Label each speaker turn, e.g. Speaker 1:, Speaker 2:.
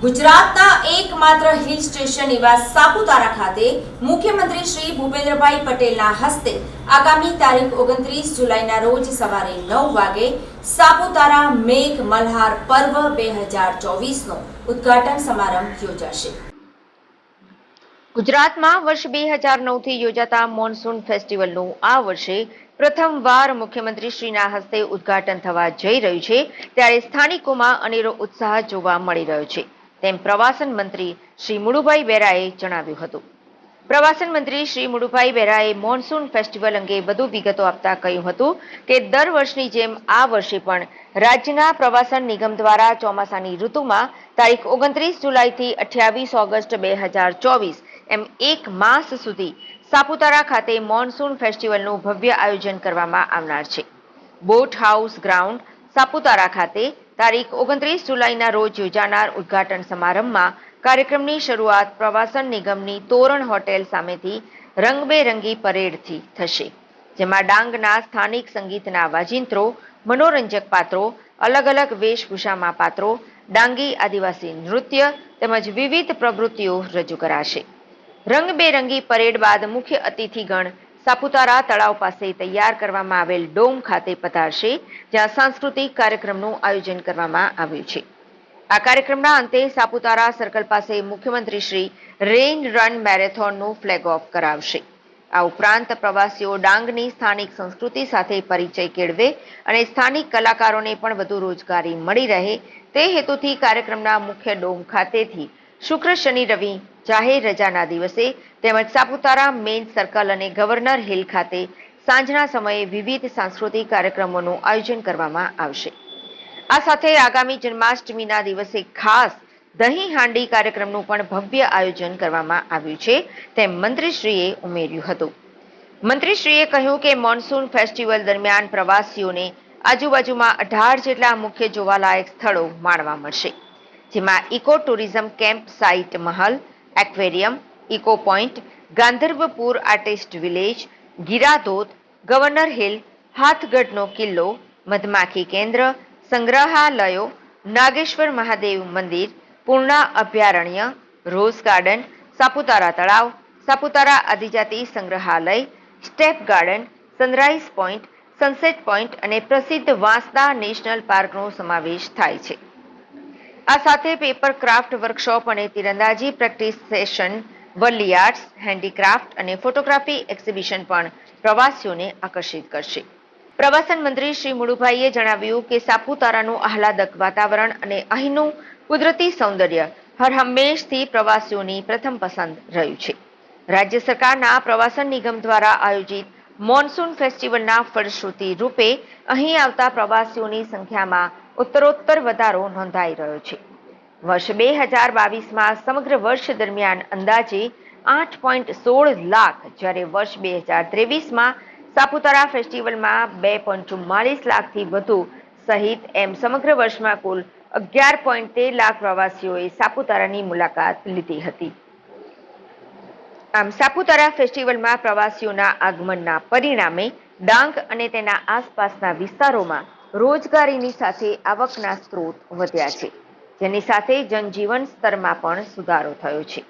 Speaker 1: ગુજરાતના એકમાત્ર hill station એવા સાપુતારા ખાતે મુખ્યમંત્રી શ્રી ભૂપેન્દ્રભાઈ પટેલના હસ્તે આગામી તારીખ ઓગણત્રીસ જુલાઈના રોજ સવારે નવ વાગે સાપુતારા મેઘ મલ્હાર પર્વ બે હજાર ચોવીસનો ઉદ્ઘાટન સમારંભ યોજાશે.
Speaker 2: ગુજરાતમાં વર્ષ બે હજાર નવથી યોજાતા મોન્સૂન ફેસ્ટિવલનું આ વર્ષે પ્રથમવાર મુખ્યમંત્રી શ્રીના હસ્તે ઉદ્ઘાટન થવા જઈ રહ્યું છે. ત્યારે સ્થાનિકોમાં અનેરો ઉત્સાહ જોવા મળી રહ્યો છે. તેમ પ્રવાસન મંત્રી શ્રી મુળુભાઈ બેરાએ જણાવ્યું હતું. પ્રવાસન મંત્રી શ્રી મુળુભાઈ બેરાએ મોન્સૂન ફેસ્ટિવલ અંગે વધુ વિગતો આપતા કહ્યું હતું કે દર વર્ષની જેમ આ વર્ષે પણ રાજ્યના પ્રવાસન નિગમ દ્વારા ચોમાસાની ઋતુમાં તારીખ ઓગણત્રીસ જુલાઈથી અઠ્યાવીસ ઓગસ્ટ બે હજાર ચોવીસ, એમ એક માસ સુધી સાપુતારા ખાતે મોન્સૂન ફેસ્ટિવલનું ભવ્ય આયોજન કરવામાં આવનાર છે. બોટ હાઉસ ગ્રાઉન્ડ સાપુતારા ખાતે તારીખ ઓગણત્રીસ જુલાઈના રોજ યોજાનાર ઉદ્ઘાટન સમારંભમાં કાર્યક્રમની શરૂઆત પ્રવાસન નિગમની તોરણ હોટેલ સામેથી રંગબેરંગી પરેડથી થશે, જેમાં ડાંગના સ્થાનિક સંગીતના વાજિંત્રો, મનોરંજક પાત્રો અલગ અલગ વેશભૂષામાં પાત્રો, ડાંગી આદિવાસી નૃત્ય તેમજ વિવિધ પ્રવૃત્તિઓ રજૂ કરાશે. રંગબેરંગી પરેડ બાદ મુખ્ય અતિથિગણ સાપુતારા તળાવ પાસે તૈયાર કરવામાં આવેલ ડોમ ખાતે પધારશે, જ્યાં સાંસ્કૃતિક કાર્યક્રમનું આયોજન કરવામાં આવ્યું છે. આ કાર્યક્રમના અંતે સાપુતારા સર્કલ પાસે મુખ્યમંત્રી શ્રી રેઇન રન મેરેથોનનું ફ્લેગ ઓફ કરાવશે. આ ઉપરાંત પ્રવાસીઓ ડાંગની સ્થાનિક સંસ્કૃતિ સાથે પરિચય કેળવે અને સ્થાનિક કલાકારોને પણ વધુ રોજગારી મળી રહે, તે હેતુથી કાર્યક્રમના મુખ્ય ડોમ ખાતેથી શુક્ર, શનિ, રવિ, જાહેર રજાના દિવસે તેમજ સાપુતારા મેઇન સર્કલ અને ગવર્નર હિલ ખાતે સાંજના સમયે વિવિધ સાંસ્કૃતિક કાર્યક્રમોનું આયોજન કરવામાં આવશે. આ સાથે આગામી જન્માષ્ટમીના દિવસે ખાસ દહીં હાંડી કાર્યક્રમનું પણ ભવ્ય આયોજન કરવામાં આવ્યું છે તેમ મંત્રીશ્રીએ ઉમેર્યું હતું. મંત્રીશ્રીએ કહ્યું કે મોન્સૂન ફેસ્ટિવલ દરમિયાન પ્રવાસીઓને આજુબાજુમાં અઢાર જેટલા મુખ્ય જોવાલાયક સ્થળો માણવા મળશે. જેમાં ઇકો ટુરિઝમ કેમ્પ સાઇટ મહલ, aquarium, eco point, Gandharvapur artist village, Giradhodh, governor hill, હાથગઢનો કિલ્લો, મધમાખી કેન્દ્ર, સંગ્રહાલયો, નાગેશ્વર મહાદેવ મંદિર, પૂર્ણા અભયારણ્ય, રોઝ ગાર્ડન, સાપુતારા તળાવ, સાપુતારા આદિજાતિ સંગ્રહાલય, step garden, sunrise point sunset point અને પ્રસિદ્ધ વાંસદા નેશનલ પાર્કનો સમાવેશ થાય છે. આ સાથે પેપર ક્રાફ્ટ વર્કશોપ અને તીરંદાજી practice session Warli arts handicraft અને ફોટોગ્રાફી એક્ઝિબિશન પણ પ્રવાસીઓને આકર્ષિત કરશે. પ્રવાસન મંત્રી શ્રી મુળુભાઈએ જણાવ્યું કે સાપુતારાનું આહલાદક વાતાવરણ અને અહીંનું કુદરતી સૌંદર્ય હર હંમેશથી પ્રવાસીઓની પ્રથમ પસંદ રહ્યું છે. રાજ્ય સરકારના પ્રવાસન નિગમ દ્વારા આયોજિત મોન્સૂન ફેસ્ટિવલના ફળશ્રુતિ રૂપે અહીં આવતા પ્રવાસીઓની સંખ્યામાં ઉત્તરોત્તર વધારો નોંધાઈ રહ્યો છે. વર્ષ બે હજાર બાવીસમાં સમગ્ર વર્ષ દરમિયાન અંદાજે આઠ પોઈન્ટ સોળ લાખ, જ્યારે વર્ષ બે હજાર ત્રેવીસમાં સાપુતારા ફેસ્ટિવલમાં બે પોઈન્ટ ચુમ્માલીસ લાખથી વધુ સહિત એમ સમગ્ર વર્ષમાં કુલ અગિયાર પોઈન્ટ તેર લાખ પ્રવાસીઓએ સાપુતારાની મુલાકાત લીધી હતી. આમ સાપુતારા ફેસ્ટિવલમાં પ્રવાસીઓના આગમનના પરિણામે ડાંગ અને તેના આસપાસના વિસ્તારોમાં રોજગારીની સાથે આવકના સ્ત્રોત વધ્યા છે. જેની સાથે જનજીવન સ્તરમાં પણ સુધારો થયો છે.